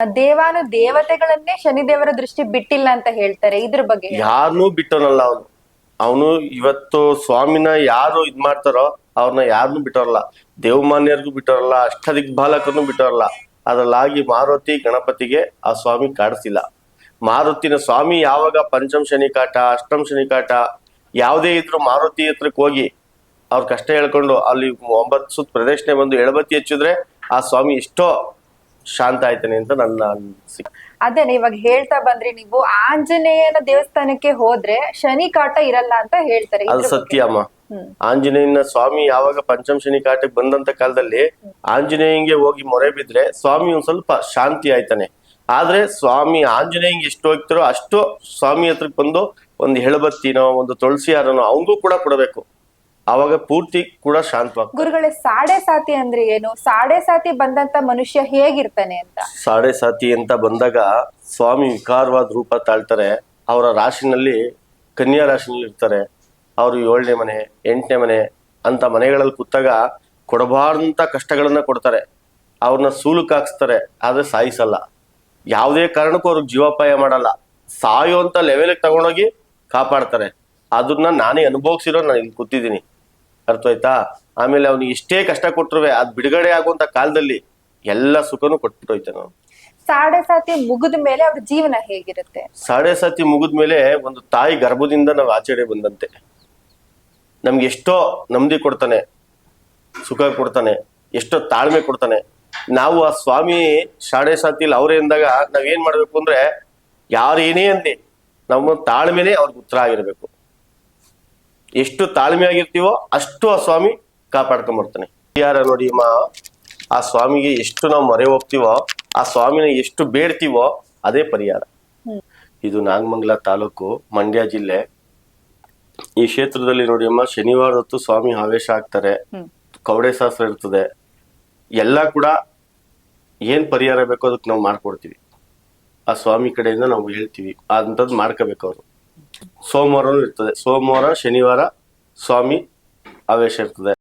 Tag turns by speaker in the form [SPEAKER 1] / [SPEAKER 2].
[SPEAKER 1] ದೇವಾನು ದೇವತೆಗಳನ್ನೇ ಶನಿದೇವರ ದೃಷ್ಟಿ ಬಿಟ್ಟಿಲ್ಲ ಅಂತ ಹೇಳ್ತಾರೆ, ಇದ್ರ ಬಗ್ಗೆ
[SPEAKER 2] ಯಾರನ್ನು ಬಿಟ್ಟವನಲ್ಲ ಅವನು. ಅವನು ಇವತ್ತು ಸ್ವಾಮಿನ ಯಾರು ಇದ್ ಮಾಡ್ತಾರೋ ಅವ್ರನ್ನ ಯಾರನ್ನೂ ಬಿಟ್ಟರಲ್ಲ. ದೇವಮಾನ್ಯರಿಗೂ ಅಷ್ಟ ಅಷ್ಟದಿಗ್ಬಾಲಕರನ್ನು ಬಿಟ್ಟೋರಲ್ಲ. ಅದರಲ್ಲಾಗಿ ಮಾರುತಿ ಗಣಪತಿಗೆ ಆ ಸ್ವಾಮಿ ಕಾಡಿಸಿಲ್ಲ. ಮಾರುತಿನ ಸ್ವಾಮಿ ಯಾವಾಗ ಪಂಚಮ ಶನಿ ಕಾಟ, ಅಷ್ಟಮ ಶನಿ ಕಾಟ, ಯಾವುದೇ ಇದ್ರು ಮಾರುತಿ ಹತ್ರಕ್ಕೆ ಹೋಗಿ ಅವ್ರ ಕಷ್ಟ ಹೇಳ್ಕೊಂಡು ಅಲ್ಲಿ ಒಂಬತ್ತು ಸುತ್ತ ಪ್ರದಕ್ಷಿಣೆ ಬಂದು ಎಳಬತ್ತಿ ಹಚ್ಚಿದ್ರೆ ಆ ಸ್ವಾಮಿ ಎಷ್ಟೋ ಶಾಂತ ಆಯ್ತೇನೆ ಅಂತ ನನ್ನ ಅನಿಸಿಕೆ
[SPEAKER 1] ಅದೇನೆ ಇವಾಗ ಹೇಳ್ತಾ ಬಂದ್ರಿ ನೀವು ಆಂಜನೇಯನ ದೇವಸ್ಥಾನಕ್ಕೆ ಹೋದ್ರೆ ಶನಿ ಕಾಟ ಇರಲ್ಲ ಅಂತ ಹೇಳ್ತಾರೆ.
[SPEAKER 2] ಅದು
[SPEAKER 1] ಇದ್ರ ಬಗ್ಗೆ-
[SPEAKER 2] ಸತ್ಯ ಅಮ್ಮ.
[SPEAKER 1] ಹ್ಮ್.
[SPEAKER 2] ಆಂಜನೇಯನ ಸ್ವಾಮಿ ಯಾವಾಗ ಪಂಚಮ ಶನಿ ಕಾಟಕ್ಕೆ ಬಂದಂತ ಕಾಲದಲ್ಲಿ ಆಂಜನೇಯಂಗೆ ಹೋಗಿ ಮೊರೆ ಬಿದ್ರೆ ಸ್ವಾಮಿ ಒಂದ್ ಸ್ವಲ್ಪ ಶಾಂತಿ ಆಯ್ತಾನೆ. ಆದ್ರೆ ಸ್ವಾಮಿ ಆಂಜನೇಯಂಗೆ ಎಷ್ಟು ಹೋಗ್ತಾರೋ ಅಷ್ಟು ಸ್ವಾಮಿ ಹತ್ರಕ್ ಬಂದು ಒಂದು ಹೆಳಬತ್ತಿನೋ ಒಂದು ತುಳಸಿ ಹಾರನೋ ಅವಂಗೂ ಕೂಡ ಕೊಡಬೇಕು. ಆವಾಗ ಪೂರ್ತಿ ಕೂಡ ಶಾಂತವಾಗ
[SPEAKER 1] ಗುರುಗಳೇ ಸಾಡೆ ಸಾತಿ ಅಂದ್ರೆ ಏನು? ಸಾಡೆ ಸಾತಿ ಬಂದಂತ ಮನುಷ್ಯ ಹೇಗಿರ್ತಾನೆ ಅಂತ?
[SPEAKER 2] ಸಾಡೆ ಸಾತಿ ಅಂತ ಬಂದಾಗ ಸ್ವಾಮಿ ವಿಕಾರವಾದ ರೂಪ ತಾಳ್ತಾರೆ. ಅವರ ರಾಶಿನಲ್ಲಿ ಕನ್ಯಾ ರಾಶಿನಲ್ಲಿ ಇರ್ತಾರೆ. ಅವರು ಏಳನೇ ಮನೆ ಎಂಟನೇ ಮನೆ ಅಂತ ಮನೆಗಳಲ್ಲಿ ಕೂತಾಗ ಕೊಡಬಾರ್ದಂತ ಕಷ್ಟಗಳನ್ನ ಕೊಡ್ತಾರೆ. ಅವ್ರನ್ನ ಸೂಲುಕ್ ಹಾಕ್ಸ್ತಾರೆ ಆದ್ರೆ ಸಾಯಿಸಲ್ಲ. ಯಾವುದೇ ಕಾರಣಕ್ಕೂ ಅವ್ರಿಗೆ ಜೀವಾಪಾಯ ಮಾಡಲ್ಲ. ಸಾಯೋ ಅಂತ ಲೆವೆಲ್ಗೆ ತಗೊಂಡೋಗಿ ಕಾಪಾಡ್ತಾರೆ. ಅದನ್ನ ನಾನೇ ಅನುಭವಿಸಿರೋ ನಾನು ಇಲ್ಲಿ ಕೂತಿದ್ದೀನಿ. ಅರ್ಥ ಆಯ್ತಾ ಆಮೇಲೆ ಅವ್ನಿಗೆ ಇಷ್ಟೇ ಕಷ್ಟ ಕೊಟ್ಟರು ಅದ್ ಬಿಡುಗಡೆ ಆಗುವಂತ ಕಾಲದಲ್ಲಿ ಎಲ್ಲ ಸುಖನು ಕೊಟ್ಬಿಟ್ಟು ನಾವು
[SPEAKER 1] ಸಾಡೆ ಸಾತಿ ಮುಗಿದ ಮೇಲೆ ಅವ್ರ ಜೀವನ ಹೇಗಿರುತ್ತೆ?
[SPEAKER 2] ಸಾಡೆ ಮುಗಿದ ಮೇಲೆ ಒಂದು ತಾಯಿ ಗರ್ಭದಿಂದ ನಾವು ಆಚೆಡೆ ಬಂದಂತೆ. ನಮ್ಗೆ ಎಷ್ಟೋ ನೆಮ್ಮದಿ ಕೊಡ್ತಾನೆ ಸುಖ ಕೊಡ್ತಾನೆ ಎಷ್ಟೋ ತಾಳ್ಮೆ ಕೊಡ್ತಾನೆ. ನಾವು ಆ ಸ್ವಾಮಿ ಸಾಡೆ ಸಾತಿಲಿ ಅವರೇ ಅಂದಾಗ ನಾವೇನ್ ಮಾಡ್ಬೇಕು ಅಂದ್ರೆ ಯಾರು ಏನೇ ಅಂದಿ ನಮ್ಮ ತಾಳ್ಮೆನೆ ಅವ್ರಿಗೆ ಉತ್ತರ ಆಗಿರ್ಬೇಕು. ಎಷ್ಟು ತಾಳ್ಮೆ ಆಗಿರ್ತೀವೋ ಅಷ್ಟು ಆ ಸ್ವಾಮಿ ಕಾಪಾಡ್ಕೊಂಬರ್ತಾನೆ ಯಾರ ನೋಡಿ ಅಮ್ಮ ಆ ಸ್ವಾಮಿಗೆ ಎಷ್ಟು ನಾವು ಮೊರೆ ಹೋಗ್ತೀವೋ ಆ ಸ್ವಾಮಿನ ಎಷ್ಟು ಬೇಡ್ತೀವೋ ಅದೇ ಪರಿಹಾರ. ಇದು ನಾಗಮಂಗಲ ತಾಲೂಕು ಮಂಡ್ಯ ಜಿಲ್ಲೆ. ಈ ಕ್ಷೇತ್ರದಲ್ಲಿ ನೋಡಿ ಅಮ್ಮ ಶನಿವಾರ ಹೊತ್ತು ಸ್ವಾಮಿ ಆವೇಶ ಆಗ್ತಾರೆ ಕವಡೆ ಶಾಸ್ತ್ರ ಇರ್ತದೆ. ಎಲ್ಲ ಕೂಡ ಏನ್ ಪರಿಹಾರ ಬೇಕೋ ಅದಕ್ಕೆ ನಾವು ಮಾಡ್ಕೊಡ್ತೀವಿ. ಆ ಸ್ವಾಮಿ ಕಡೆಯಿಂದ ನಾವು ಹೇಳ್ತೀವಿ. ಅಂಥದ್ದು ಮಾಡ್ಕೋಬೇಕು ಅವರು. ಸೋಮವಾರನೂ ಇರ್ತದೆ. ಸೋಮವಾರ ಶನಿವಾರ ಸ್ವಾಮಿ ಆವೇಶ ಇರ್ತದೆ.